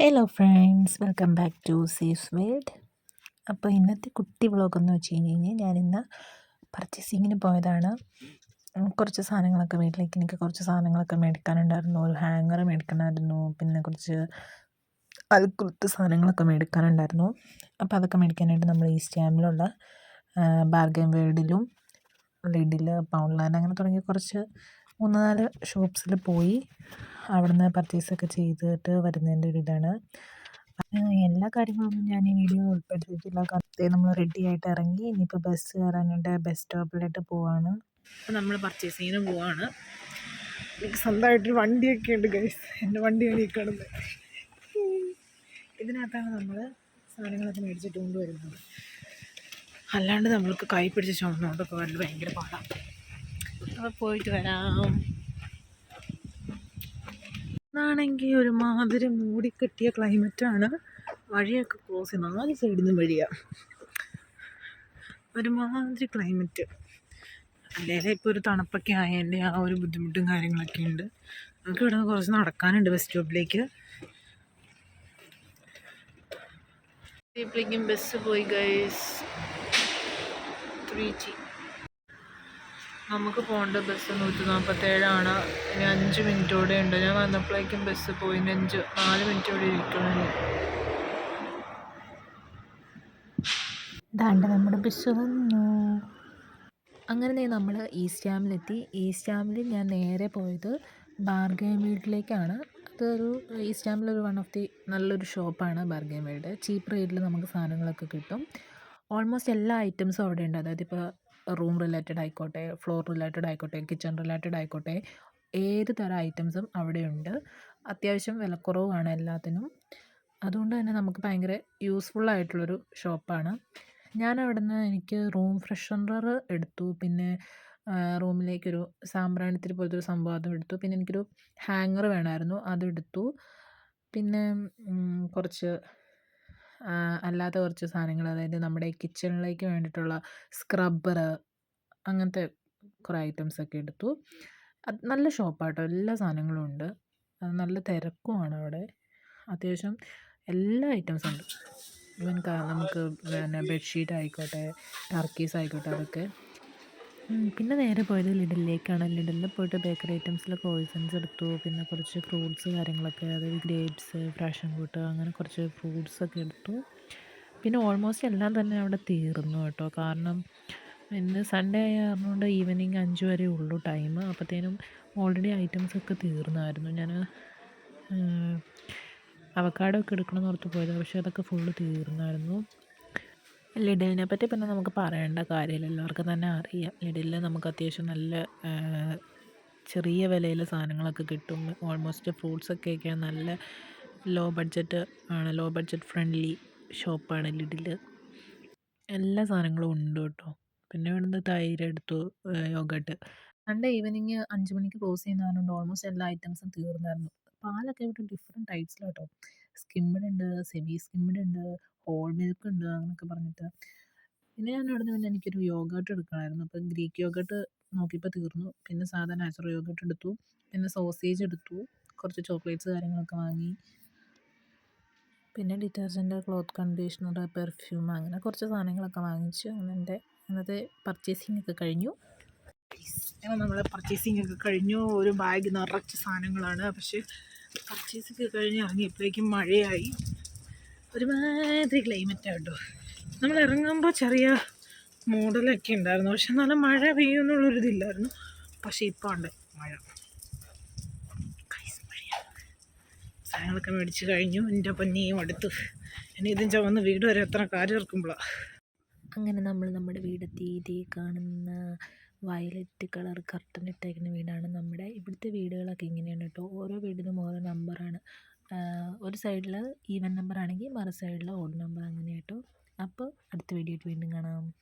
Hello friends welcome back to safe world അപ്പോൾ ഇന്നത്തെ കുട്ടി വ്ളോഗ് എന്ന് വെച്ച് കഴിഞ്ഞ് കഴിഞ്ഞാൽ ഞാനിന്ന് പർച്ചേസിങ്ങിന് പോയതാണ്. കുറച്ച് സാധനങ്ങളൊക്കെ വീട്ടിലേക്ക് എനിക്ക് കുറച്ച് സാധനങ്ങളൊക്കെ മേടിക്കാനുണ്ടായിരുന്നു. ഒരു ഹാങ്ങർ മേടിക്കണമായിരുന്നു. പിന്നെ കുറച്ച് അൽക്കുലത്ത് സാധനങ്ങളൊക്കെ മേടിക്കാനുണ്ടായിരുന്നു. അപ്പോൾ അതൊക്കെ മേടിക്കാനായിട്ട് നമ്മൾ ഈ സ്റ്റാമിലുള്ള ബാർഗൻ വേൾഡിലും ലിഡിൽ പൗൺലാൻഡ് അങ്ങനെ തുടങ്ങി കുറച്ച് മൂന്ന് നാല് ഷോപ്സിൽ പോയി. അവിടുന്ന് പർച്ചേസൊക്കെ ചെയ്തിട്ട് വരുന്നതിന്റെ ഒരു ഇതാണ്. എല്ലാ കാര്യങ്ങളൊന്നും ഞാൻ ഈ വീഡിയോ ഉൾപ്പെടുത്തിയിട്ടില്ല കാരണം നമ്മൾ റെഡി ആയിട്ട് ഇറങ്ങി ഇനിയിപ്പോൾ ബസ് കയറാനുണ്ട് ബസ് സ്റ്റോപ്പിലോട്ട് പോവാണ്. നമ്മൾ പർച്ചേസിങ്ങിന് പോവാണ്. എനിക്ക് സ്വന്തമായിട്ടൊരു വണ്ടിയൊക്കെ ഉണ്ട് ഗൈസ് എന്റെ വണ്ടിയാണ് ഈ കിടന്ന് ഇതിനകത്താണ് നമ്മൾ സാധനങ്ങളൊക്കെ മേടിച്ചിട്ട് കൊണ്ടുവരുന്നത്. അല്ലാണ്ട് നമ്മൾക്ക് കൈ പിടിച്ച് ചുമന്നുകൊണ്ടൊക്കെ വരൽ ഭയങ്കര പാടാണ് അപ്പോൾ പോയിട്ട് വരാം. ഇന്നാണെങ്കിൽ ഒരുമാതിരി മൂടിക്കെട്ടിയ ക്ലൈമറ്റാണ് വഴിയൊക്കെ ക്ലോസ് ചെയ്യുന്നത് നാല് സൈഡിൽ നിന്നും വഴിയാണ് ഒരുമാതിരി ക്ലൈമറ്റ് അല്ലെങ്കിൽ ഇപ്പോൾ ഒരു തണുപ്പൊക്കെ ആയതിന്റെ ആ ഒരു ബുദ്ധിമുട്ടും കാര്യങ്ങളൊക്കെ ഉണ്ട് നമുക്ക് ഇവിടെ നിന്ന് കുറച്ച് നടക്കാനുണ്ട് ബസ് സ്റ്റോപ്പിലേക്ക് സ്റ്റോപ്പിലേക്കും ബസ് പോയി ഗൈസ് ത്രീ ജി നമുക്ക് പോകേണ്ട ബസ് നൂറ്റി നാൽപ്പത്തേഴാണ് ഇനി അഞ്ച് മിനിറ്റോടെ ഉണ്ട്. ഞാൻ വന്നപ്പോഴേക്കും ബസ് പോയി. അഞ്ച് നാല് മിനിറ്റ് കൂടെ ഇരിക്കണം ദാണ്ട് നമ്മുടെ ബസ് വന്നു. അങ്ങനെ നമ്മൾ ഈസ്റ്റ് ഡാമിലെത്തി ഈസ്റ്റ് ഡാമിൽ ഞാൻ നേരെ പോയത് ബാർഗൈൻ വീട്ടിലേക്കാണ് അതൊരു ഈസ്റ്റ് ഡാമിലൊരു വൺ ഓഫ് ദി നല്ലൊരു ഷോപ്പാണ് ബാർഗൈൻ വീട് ചീപ്പ് റേറ്റിൽ നമുക്ക് സാധനങ്ങളൊക്കെ കിട്ടും. ഓൾമോസ്റ്റ് എല്ലാ ഐറ്റംസും അവിടെ ഉണ്ട്. അതായത് ഇപ്പോൾ റൂം റിലേറ്റഡ് ആയിക്കോട്ടെ ഫ്ലോർ റിലേറ്റഡ് ആയിക്കോട്ടെ കിച്ചൺ റിലേറ്റഡ് ആയിക്കോട്ടെ ഏത് തരം ഐറ്റംസും അവിടെയുണ്ട്. അത്യാവശ്യം വിലക്കുറവാണ് എല്ലാത്തിനും. അതുകൊണ്ട് തന്നെ നമുക്ക് ഭയങ്കര യൂസ്ഫുൾ ആയിട്ടുള്ളൊരു ഷോപ്പാണ്. ഞാൻ അവിടെ നിന്ന് എനിക്ക് റൂം ഫ്രഷനർ എടുത്തു. പിന്നെ റൂമിലേക്കൊരു സാമ്പ്രാണിത്തിരി പോലത്തെ ഒരു സംഭവം അതും എടുത്തു. പിന്നെ എനിക്കൊരു ഹാങ്ങർ വേണമായിരുന്നു അതെടുത്തു പിന്നെ കുറച്ച് അല്ലാത്ത കുറച്ച് സാധനങ്ങൾ അതായത് നമ്മുടെ കിച്ചണിലേക്ക് വേണ്ടിയിട്ടുള്ള സ്ക്രബ്ബർ അങ്ങനത്തെ കുറേ ഐറ്റംസൊക്കെ എടുത്തു. അത് നല്ല ഷോപ്പാട്ടോ എല്ലാ സാധനങ്ങളും ഉണ്ട്. നല്ല തിരക്കുമാണ് അവിടെ. അത്യാവശ്യം എല്ലാ ഐറ്റംസും ഉണ്ട്. ഇവൻ നമുക്ക് പിന്നെ ബെഡ്ഷീറ്റ് ആയിക്കോട്ടെ ടർക്കീസ് ആയിക്കോട്ടെ അതൊക്കെ. പിന്നെ നേരെ പോയത് ലിഡിലേക്കാണ് ലിഡിലിൽ പോയിട്ട് ബേക്കറി ഐറ്റംസിലെ കോഴ്സൺസ് എടുത്തു. പിന്നെ കുറച്ച് ഫ്രൂട്ട്സ് കാര്യങ്ങളൊക്കെ അതായത് ഗ്രേപ്സ് ഫ്രാഷൻ ഫ്രൂട്ട് അങ്ങനെ കുറച്ച് ഫ്രൂട്ട്സൊക്കെ എടുത്തു. പിന്നെ ഓൾമോസ്റ്റ് എല്ലാം തന്നെ അവിടെ തീർന്നു കേട്ടോ. കാരണം ഇന്ന് സൺഡേ ആയതുകൊണ്ട് ഈവനിങ് അഞ്ച് വരെ ഉള്ളൂ ടൈം. അപ്പോഴത്തേനും ഓൾറെഡി ഐറ്റംസ് ഒക്കെ തീർന്നായിരുന്നു. ഞാൻ അവക്കാടോ ഒക്കെ എടുക്കണമെന്ന് ഓർത്ത് പോയത്. പക്ഷേ അതൊക്കെ ഫുള്ള് തീർന്നായിരുന്നു. ലിഡിലിനെ പറ്റി പിന്നെ നമുക്ക് പറയേണ്ട കാര്യമില്ല. എല്ലാവർക്കും തന്നെ അറിയാം. ലിഡിലിൽ നമുക്ക് അത്യാവശ്യം നല്ല ചെറിയ വിലയിൽ സാധനങ്ങളൊക്കെ കിട്ടും. ഓൾമോസ്റ്റ് ഫ്രൂട്ട്സൊക്കെ ഒക്കെ നല്ല ലോ ബഡ്ജറ്റ് ആണ്. ലോ ബഡ്ജറ്റ് ഫ്രണ്ട്ലി ഷോപ്പാണ് ലിഡിൽ എല്ലാ സാധനങ്ങളും ഉണ്ട് കേട്ടോ. പിന്നെ ഇവിടുന്ന് തൈര് എടുത്തു യോഗട്ട്. രണ്ട് ഈവനിങ് അഞ്ച് മണിക്ക് ക്ലോസ് ചെയ്യുന്ന കാരണം ഓൾമോസ്റ്റ് എല്ലാ ഐറ്റംസും തീർന്നായിരുന്നു. പാലൊക്കെ ഇവിടെ ഡിഫറെന്റ് ടൈപ്സിലാട്ടോ സ്കിമ്മിഡ് ഉണ്ട് സെമി സ്കിമ്മിഡ് ഉണ്ട് ഹോൾ മിൽക്ക് ഉണ്ട് അങ്ങനെയൊക്കെ പറഞ്ഞിട്ട്. പിന്നെ ഞാൻ അവിടെ നിന്ന് പിന്നെ എനിക്കൊരു യോഗട്ട് എടുക്കണമായിരുന്നു അപ്പം ഗ്രീക്ക് യോഗട്ട് നോക്കിയപ്പോൾ തീർന്നു. പിന്നെ സാധാ നാച്ചുറൽ യോഗട്ട് എടുത്തു. പിന്നെ സോസേജ് എടുത്തു. കുറച്ച് ചോക്ലേറ്റ്സ് കാര്യങ്ങളൊക്കെ വാങ്ങി. പിന്നെ ഡിറ്റർജന്റ് ക്ലോത്ത് കണ്ടീഷണർ പെർഫ്യൂം അങ്ങനെ കുറച്ച് സാധനങ്ങളൊക്കെ വാങ്ങിച്ചു. അങ്ങനെ എന്റെ ഇന്നത്തെ പർച്ചേസിംഗ് ഒക്കെ കഴിഞ്ഞു. അങ്ങനെ നമ്മളെ പർച്ചേസിംഗ് ഒക്കെ കഴിഞ്ഞു. ഒരു ബാഗ് നിറച്ച് സാധനങ്ങളാണ്. പക്ഷേ പർച്ചേസൊക്കെ കഴിഞ്ഞ് ഇറങ്ങിയപ്പോഴേക്കും മഴയായി. ഒരുമാതിരി ക്ലൈമറ്റ് കേട്ടോ. നമ്മൾ ഇറങ്ങുമ്പോൾ ചെറിയ മോഡലൊക്കെ ഉണ്ടായിരുന്നു. പക്ഷെ നല്ല മഴ പെയ്യുന്നുള്ളൊരിതില്ലായിരുന്നു പക്ഷേ ഇപ്പോൾ ഉണ്ട് മഴ. സാധനങ്ങളൊക്കെ മേടിച്ച് കഴിഞ്ഞു. എന്റെ പൊന്നിയും അടുത്ത്. ഇനി ഇതും വീട് വരെ എത്ര കാര്യം ഇറക്കുമ്പോഴാണ് അങ്ങനെ നമ്മൾ നമ്മുടെ വീടെത്തി. ഇതേ കാണുന്ന വയലറ്റ് കളർ കർട്ടൻ ഇട്ടേക്കുന്ന വീടാണ് നമ്മുടെ. ഇവിടുത്തെ വീടുകളൊക്കെ ഇങ്ങനെയാണ് കേട്ടോ. ഓരോ വീടിനും ഓരോ നമ്പറാണ് ഒരു സൈഡിൽ ഈവൻ നമ്പർ ആണെങ്കിൽ മറു സൈഡിൽ ഓഡ് നമ്പർ അങ്ങനെ കേട്ടോ അപ്പോൾ അടുത്ത വീഡിയോ വീണ്ടും കാണാം.